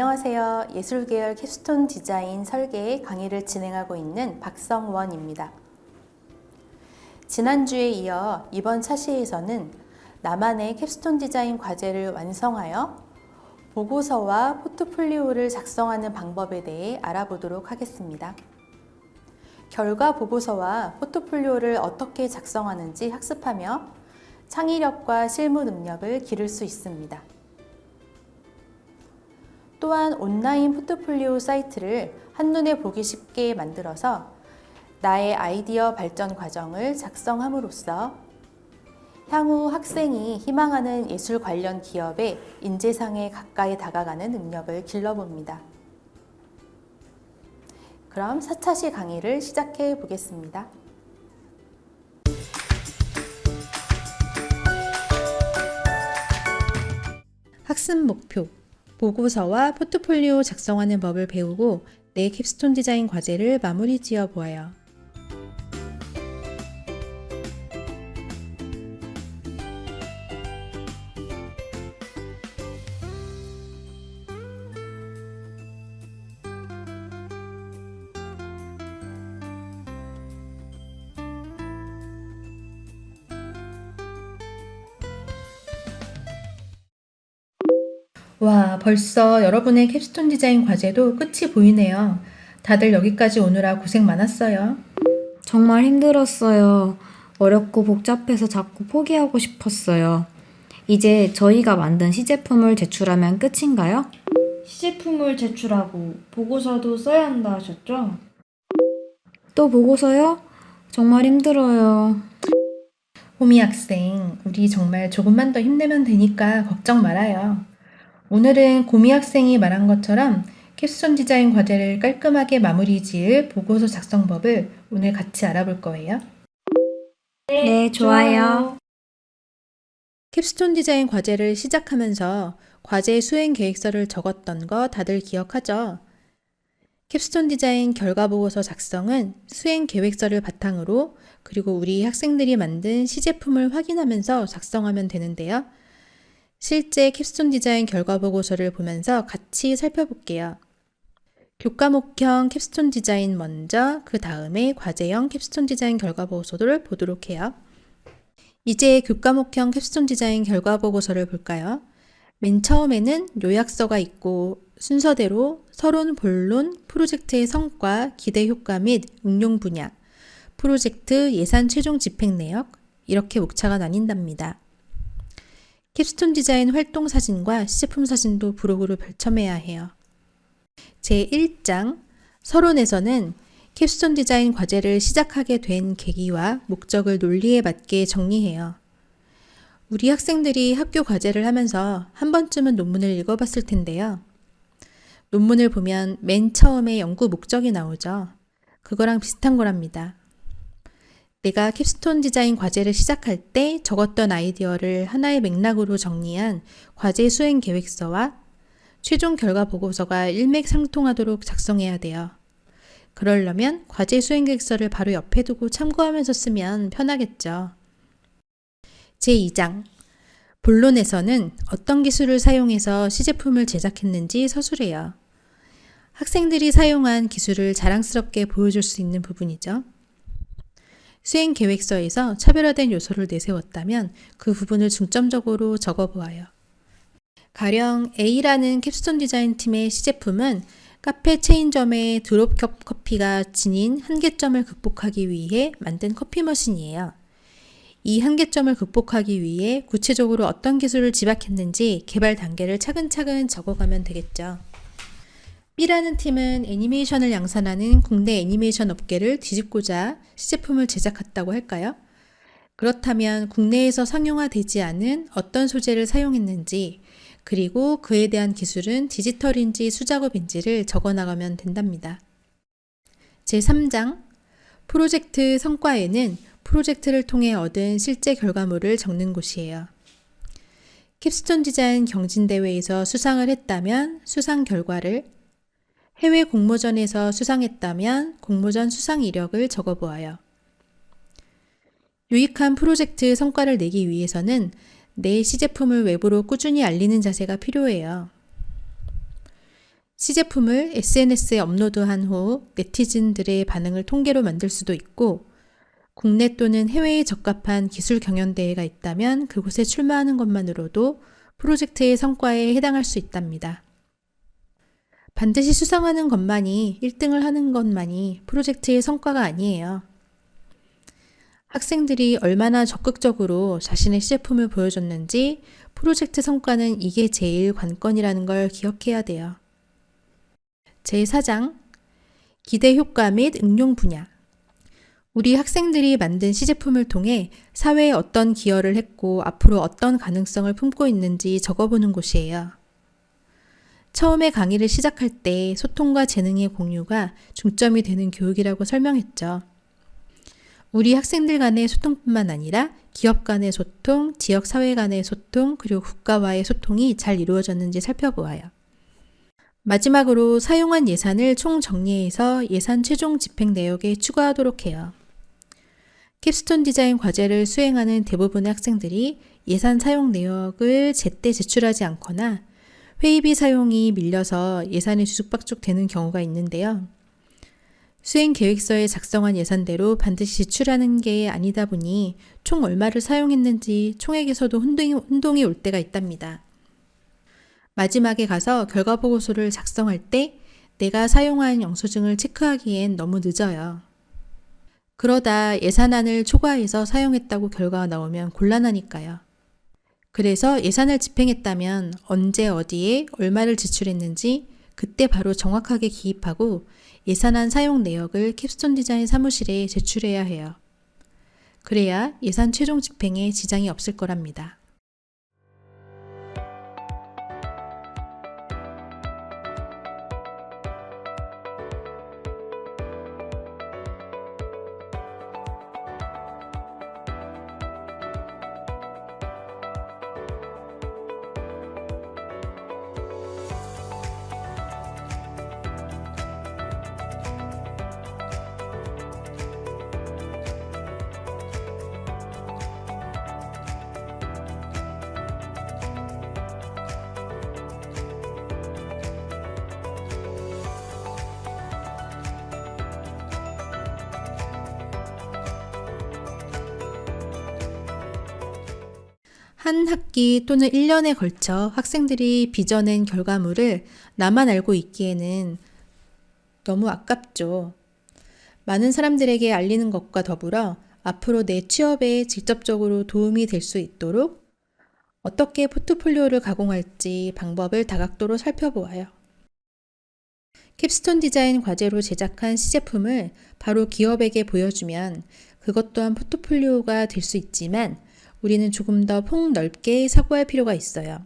안녕하세요. 예술계열 캡스톤 디자인 설계 강의를 진행하고 있는 박성원입니다. 지난주에 이어 이번 차시에서는 나만의 캡스톤 디자인 과제를 완성하여 보고서와 포트폴리오를 작성하는 방법에 대해 알아보도록 하겠습니다. 결과 보고서와 포트폴리오를 어떻게 작성하는지 학습하며 창의력과 실무 능력을 기를 수 있습니다. 또한 온라인 포트폴리오 사이트를 한눈에 보기 쉽게 만들어서 나의 아이디어 발전 과정을 작성함으로써 향후 학생이 희망하는 예술 관련 기업의 인재상에 가까이 다가가는 능력을 길러봅니다. 그럼 4차시 강의를 시작해 보겠습니다. 학습 목표 보고서와 포트폴리오 작성하는 법을 배우고 내 캡스톤 디자인 과제를 마무리 지어 보아요. 벌써 여러분의 캡스톤 디자인 과제도 끝이 보이네요. 다들 여기까지 오느라 고생 많았어요. 정말 힘들었어요. 어렵고 복잡해서 자꾸 포기하고 싶었어요. 이제 저희가 만든 시제품을 제출하면 끝인가요? 시제품을 제출하고 보고서도 써야 한다 하셨죠? 또 보고서요? 정말 힘들어요. 호미 학생, 우리 정말 조금만 더 힘내면 되니까 걱정 말아요. 오늘은 고미 학생이 말한 것처럼 캡스톤 디자인 과제를 깔끔하게 마무리 지을 보고서 작성법을 오늘 같이 알아볼 거예요. 네, 좋아요. 캡스톤 디자인 과제를 시작하면서 과제 수행 계획서를 적었던 거 다들 기억하죠? 캡스톤 디자인 결과 보고서 작성은 수행 계획서를 바탕으로 그리고 우리 학생들이 만든 시제품을 확인하면서 작성하면 되는데요. 실제 캡스톤 디자인 결과 보고서를 보면서 같이 살펴볼게요. 교과목형 캡스톤 디자인 먼저, 그 다음에 과제형 캡스톤 디자인 결과 보고서를 보도록 해요. 이제 교과목형 캡스톤 디자인 결과 보고서를 볼까요? 맨 처음에는 요약서가 있고 순서대로 서론, 본론, 프로젝트의 성과, 기대 효과 및 응용 분야, 프로젝트 예산 최종 집행 내역 이렇게 목차가 나뉜답니다. 캡스톤 디자인 활동 사진과 시제품 사진도 부록으로 별첨해야 해요. 제1장 서론에서는 캡스톤 디자인 과제를 시작하게 된 계기와 목적을 논리에 맞게 정리해요. 우리 학생들이 학교 과제를 하면서 한 번쯤은 논문을 읽어봤을 텐데요. 논문을 보면 맨 처음에 연구 목적이 나오죠. 그거랑 비슷한 거랍니다. 내가 캡스톤 디자인 과제를 시작할 때 적었던 아이디어를 하나의 맥락으로 정리한 과제 수행 계획서와 최종 결과 보고서가 일맥상통하도록 작성해야 돼요. 그러려면 과제 수행 계획서를 바로 옆에 두고 참고하면서 쓰면 편하겠죠. 제2장 본론에서는 어떤 기술을 사용해서 시제품을 제작했는지 서술해요. 학생들이 사용한 기술을 자랑스럽게 보여줄 수 있는 부분이죠. 수행 계획서에서 차별화된 요소를 내세웠다면 그 부분을 중점적으로 적어보아요. 가령 A라는 캡스톤 디자인 팀의 시제품은 카페 체인점의 드롭컵 커피가 지닌 한계점을 극복하기 위해 만든 커피 머신이에요. 이 한계점을 극복하기 위해 구체적으로 어떤 기술을 집약했는지 개발 단계를 차근차근 적어가면 되겠죠. B라는 팀은 애니메이션을 양산하는 국내 애니메이션 업계를 뒤집고자 시제품을 제작했다고 할까요? 그렇다면 국내에서 상용화되지 않은 어떤 소재를 사용했는지, 그리고 그에 대한 기술은 디지털인지 수작업인지를 적어 나가면 된답니다. 제3장 프로젝트 성과에는 프로젝트를 통해 얻은 실제 결과물을 적는 곳이에요. 캡스톤 디자인 경진대회에서 수상을 했다면 수상 결과를, 해외 공모전에서 수상했다면 공모전 수상 이력을 적어보아요. 유익한 프로젝트 성과를 내기 위해서는 내 시제품을 외부로 꾸준히 알리는 자세가 필요해요. 시제품을 SNS에 업로드한 후 네티즌들의 반응을 통계로 만들 수도 있고 국내 또는 해외에 적합한 기술 경연대회가 있다면 그곳에 출마하는 것만으로도 프로젝트의 성과에 해당할 수 있답니다. 반드시 수상하는 것만이 1등을 하는 것만이 프로젝트의 성과가 아니에요. 학생들이 얼마나 적극적으로 자신의 시제품을 보여줬는지 프로젝트 성과는 이게 제일 관건이라는 걸 기억해야 돼요. 제4장 기대 효과 및 응용 분야 우리 학생들이 만든 시제품을 통해 사회에 어떤 기여를 했고 앞으로 어떤 가능성을 품고 있는지 적어보는 곳이에요. 처음에 강의를 시작할 때 소통과 재능의 공유가 중점이 되는 교육이라고 설명했죠. 우리 학생들 간의 소통뿐만 아니라 기업 간의 소통, 지역 사회 간의 소통, 그리고 국가와의 소통이 잘 이루어졌는지 살펴보아요. 마지막으로 사용한 예산을 총 정리해서 예산 최종 집행 내역에 추가하도록 해요. 캡스톤 디자인 과제를 수행하는 대부분의 학생들이 예산 사용 내역을 제때 제출하지 않거나 회의비 사용이 밀려서 예산이 주죽박죽 되는 경우가 있는데요. 수행 계획서에 작성한 예산대로 반드시 지출하는 게 아니다 보니 총 얼마를 사용했는지 총액에서도 혼동이, 혼동이 올 때가 있답니다. 마지막에 가서 결과 보고서를 작성할 때 내가 사용한 영수증을 체크하기엔 너무 늦어요. 그러다 예산안을 초과해서 사용했다고 결과가 나오면 곤란하니까요. 그래서 예산을 집행했다면 언제 어디에 얼마를 지출했는지 그때 바로 정확하게 기입하고 예산안 사용 내역을 캡스톤 디자인 사무실에 제출해야 해요. 그래야 예산 최종 집행에 지장이 없을 거랍니다. 한 학기 또는 1년에 걸쳐 학생들이 빚어낸 결과물을 나만 알고 있기에는 너무 아깝죠. 많은 사람들에게 알리는 것과 더불어 앞으로 내 취업에 직접적으로 도움이 될 수 있도록 어떻게 포트폴리오를 가공할지 방법을 다각도로 살펴보아요. 캡스톤 디자인 과제로 제작한 시제품을 바로 기업에게 보여주면 그것 또한 포트폴리오가 될 수 있지만 우리는 조금 더 폭넓게 사고할 필요가 있어요.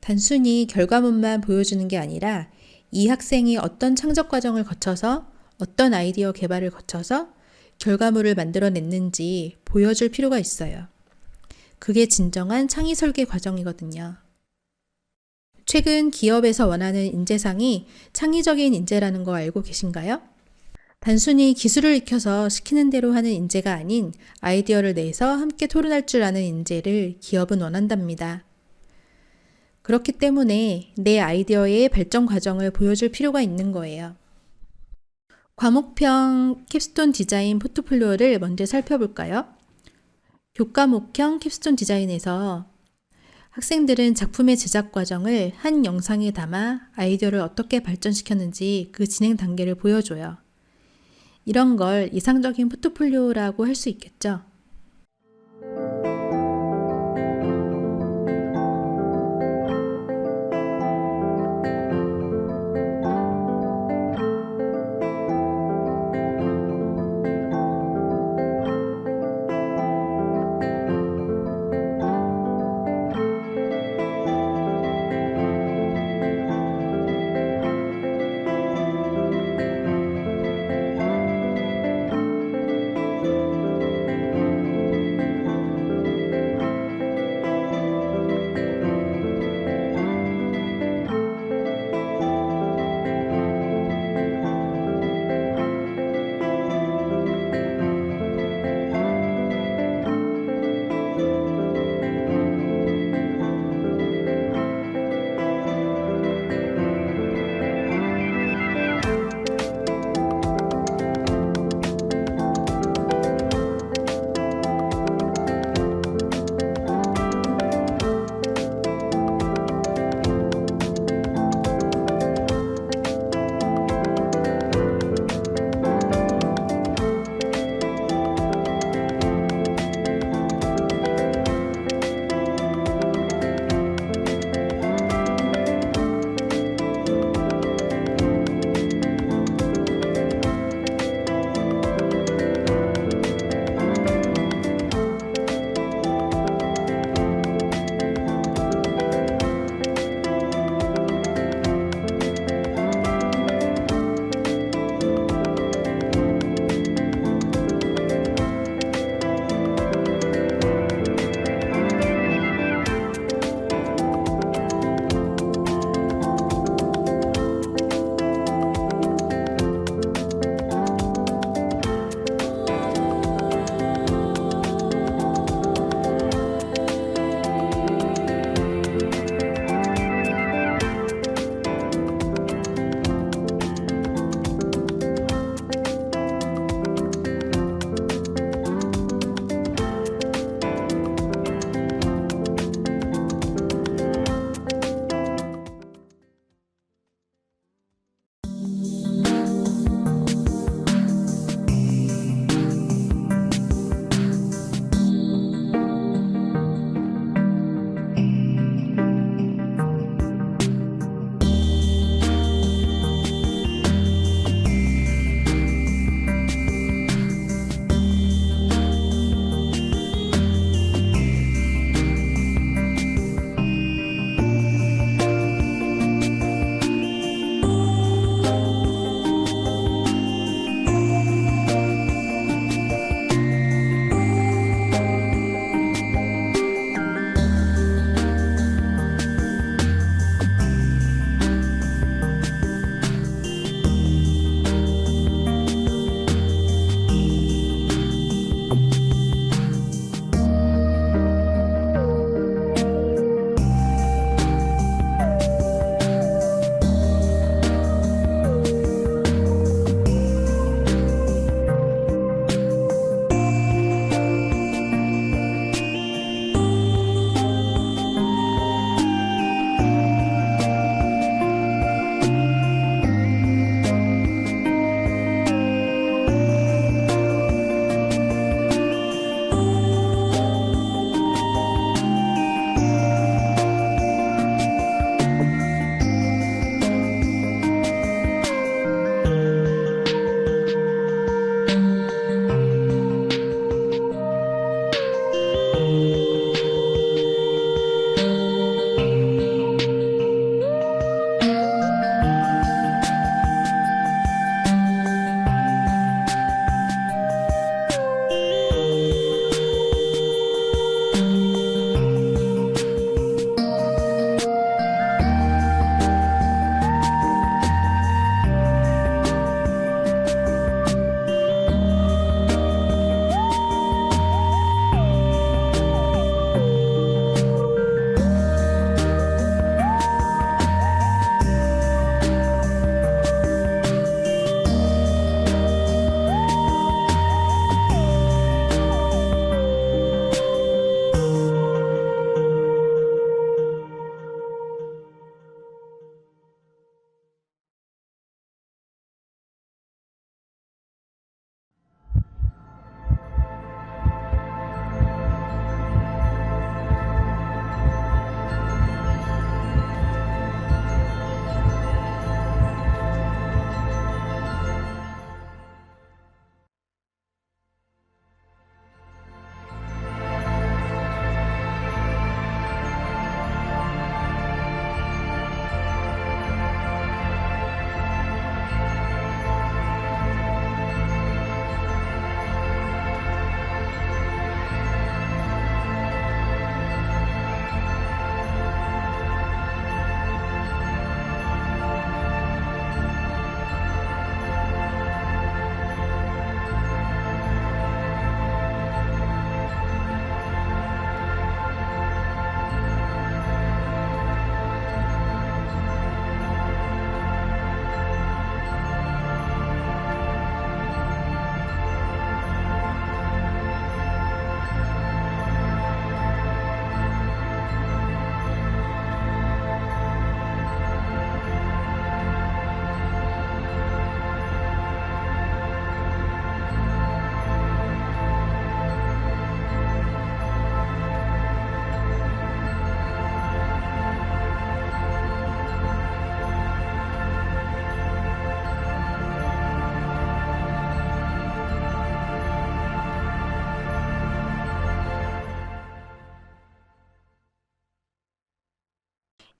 단순히 결과물만 보여주는 게 아니라 이 학생이 어떤 창작 과정을 거쳐서 어떤 아이디어 개발을 거쳐서 결과물을 만들어냈는지 보여줄 필요가 있어요. 그게 진정한 창의 설계 과정이거든요. 최근 기업에서 원하는 인재상이 창의적인 인재라는 거 알고 계신가요? 단순히 기술을 익혀서 시키는 대로 하는 인재가 아닌 아이디어를 내서 함께 토론할 줄 아는 인재를 기업은 원한답니다. 그렇기 때문에 내 아이디어의 발전 과정을 보여줄 필요가 있는 거예요. 과목형 캡스톤 디자인 포트폴리오를 먼저 살펴볼까요? 교과목형 캡스톤 디자인에서 학생들은 작품의 제작 과정을 한 영상에 담아 아이디어를 어떻게 발전시켰는지 그 진행 단계를 보여줘요. 이런 걸 이상적인 포트폴리오라고 할 수 있겠죠.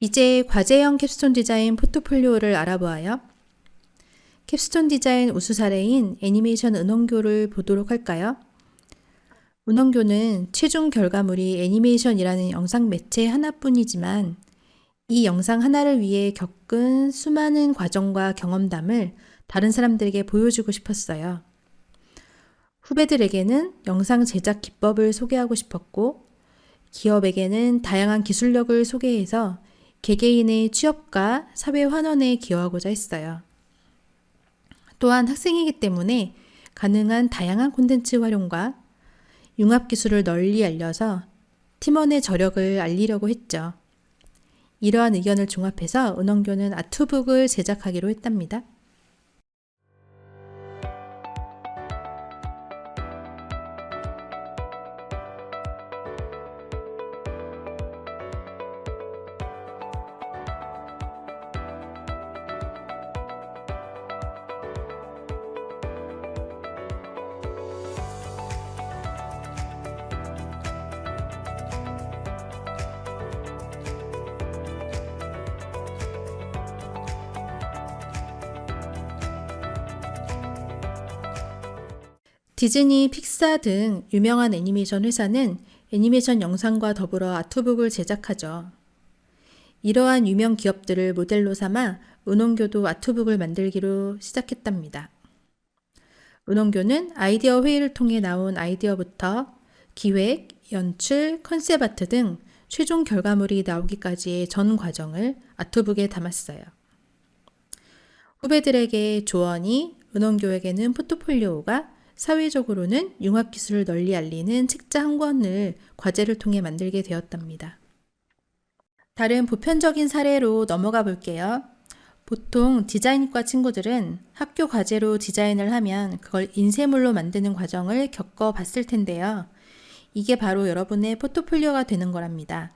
이제 과제형 캡스톤 디자인 포트폴리오를 알아보아요. 캡스톤 디자인 우수 사례인 애니메이션 은원교를 보도록 할까요? 은원교는 최종 결과물이 애니메이션이라는 영상 매체 하나뿐이지만 이 영상 하나를 위해 겪은 수많은 과정과 경험담을 다른 사람들에게 보여주고 싶었어요. 후배들에게는 영상 제작 기법을 소개하고 싶었고, 기업에게는 다양한 기술력을 소개해서 개개인의 취업과 사회 환원에 기여하고자 했어요. 또한 학생이기 때문에 가능한 다양한 콘텐츠 활용과 융합 기술을 널리 알려서 팀원의 저력을 알리려고 했죠. 이러한 의견을 종합해서 은원교는 아트북을 제작하기로 했답니다. 디즈니, 픽사 등 유명한 애니메이션 회사는 애니메이션 영상과 더불어 아트북을 제작하죠. 이러한 유명 기업들을 모델로 삼아 은원교도 아트북을 만들기로 시작했답니다. 은원교는 아이디어 회의를 통해 나온 아이디어부터 기획, 연출, 컨셉 아트 등 최종 결과물이 나오기까지의 전 과정을 아트북에 담았어요. 후배들에게 조언이, 은원교에게는 포트폴리오가, 사회적으로는 융합 기술을 널리 알리는 책자 한 권을 과제를 통해 만들게 되었답니다. 다른 보편적인 사례로 넘어가 볼게요. 보통 디자인과 친구들은 학교 과제로 디자인을 하면 그걸 인쇄물로 만드는 과정을 겪어 봤을 텐데요. 이게 바로 여러분의 포트폴리오가 되는 거랍니다.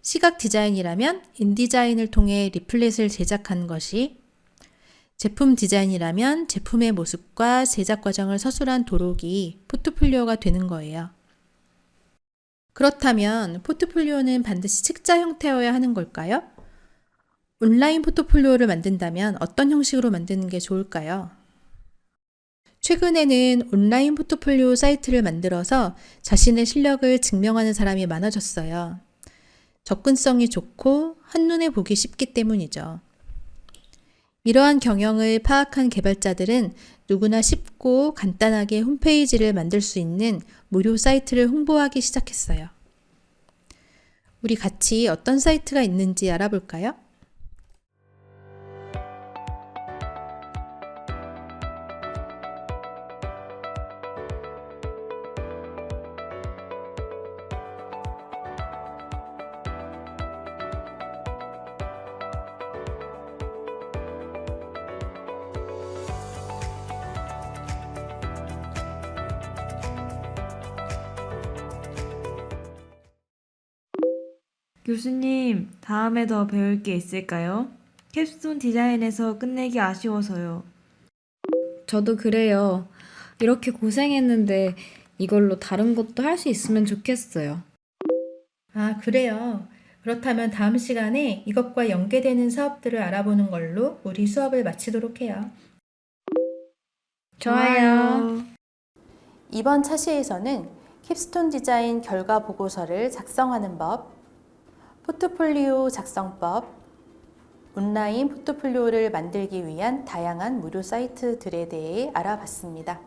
시각 디자인이라면 인디자인을 통해 리플렛을 제작한 것이 제품 디자인이라면 제품의 모습과 제작 과정을 서술한 도록이 포트폴리오가 되는 거예요. 그렇다면 포트폴리오는 반드시 책자 형태여야 하는 걸까요? 온라인 포트폴리오를 만든다면 어떤 형식으로 만드는 게 좋을까요? 최근에는 온라인 포트폴리오 사이트를 만들어서 자신의 실력을 증명하는 사람이 많아졌어요. 접근성이 좋고 한눈에 보기 쉽기 때문이죠. 이러한 경영을 파악한 개발자들은 누구나 쉽고 간단하게 홈페이지를 만들 수 있는 무료 사이트를 홍보하기 시작했어요. 우리 같이 어떤 사이트가 있는지 알아볼까요? 교수님, 다음에 더 배울 게 있을까요? 캡스톤 디자인에서 끝내기 아쉬워서요. 저도 그래요. 이렇게 고생했는데 이걸로 다른 것도 할 수 있으면 좋겠어요. 아, 그래요. 그렇다면 다음 시간에 이것과 연계되는 사업들을 알아보는 걸로 우리 수업을 마치도록 해요. 좋아요. 이번 차시에서는 캡스톤 디자인 결과 보고서를 작성하는 법, 포트폴리오 작성법, 온라인 포트폴리오를 만들기 위한 다양한 무료 사이트들에 대해 알아봤습니다.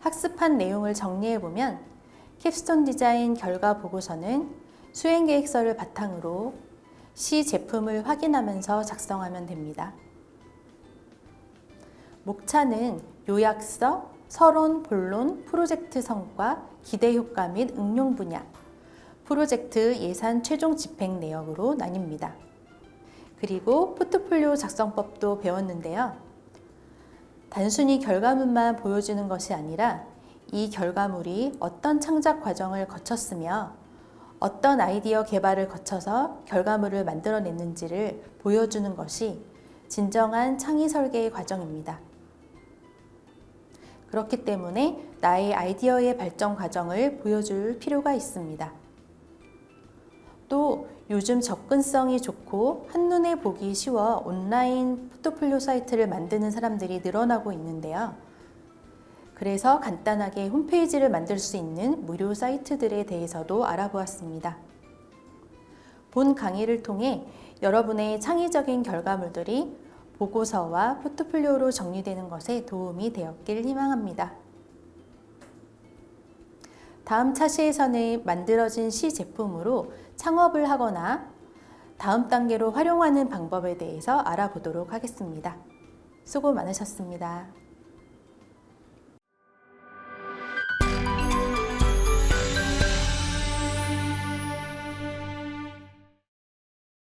학습한 내용을 정리해보면 캡스톤 디자인 결과 보고서는 수행 계획서를 바탕으로 시 제품을 확인하면서 작성하면 됩니다. 목차는 요약서, 서론, 본론, 프로젝트 성과, 기대 효과 및 응용 분야, 프로젝트 예산 최종 집행 내역으로 나뉩니다. 그리고 포트폴리오 작성법도 배웠는데요. 단순히 결과물만 보여주는 것이 아니라 이 결과물이 어떤 창작 과정을 거쳤으며 어떤 아이디어 개발을 거쳐서 결과물을 만들어냈는지를 보여주는 것이 진정한 창의 설계의 과정입니다. 그렇기 때문에 나의 아이디어의 발전 과정을 보여줄 필요가 있습니다. 또 요즘 접근성이 좋고 한눈에 보기 쉬워 온라인 포트폴리오 사이트를 만드는 사람들이 늘어나고 있는데요. 그래서 간단하게 홈페이지를 만들 수 있는 무료 사이트들에 대해서도 알아보았습니다. 본 강의를 통해 여러분의 창의적인 결과물들이 보고서와 포트폴리오로 정리되는 것에 도움이 되었길 희망합니다. 다음 차시에서는 만들어진 시 제품으로 창업을 하거나 다음 단계로 활용하는 방법에 대해서 알아보도록 하겠습니다. 수고 많으셨습니다.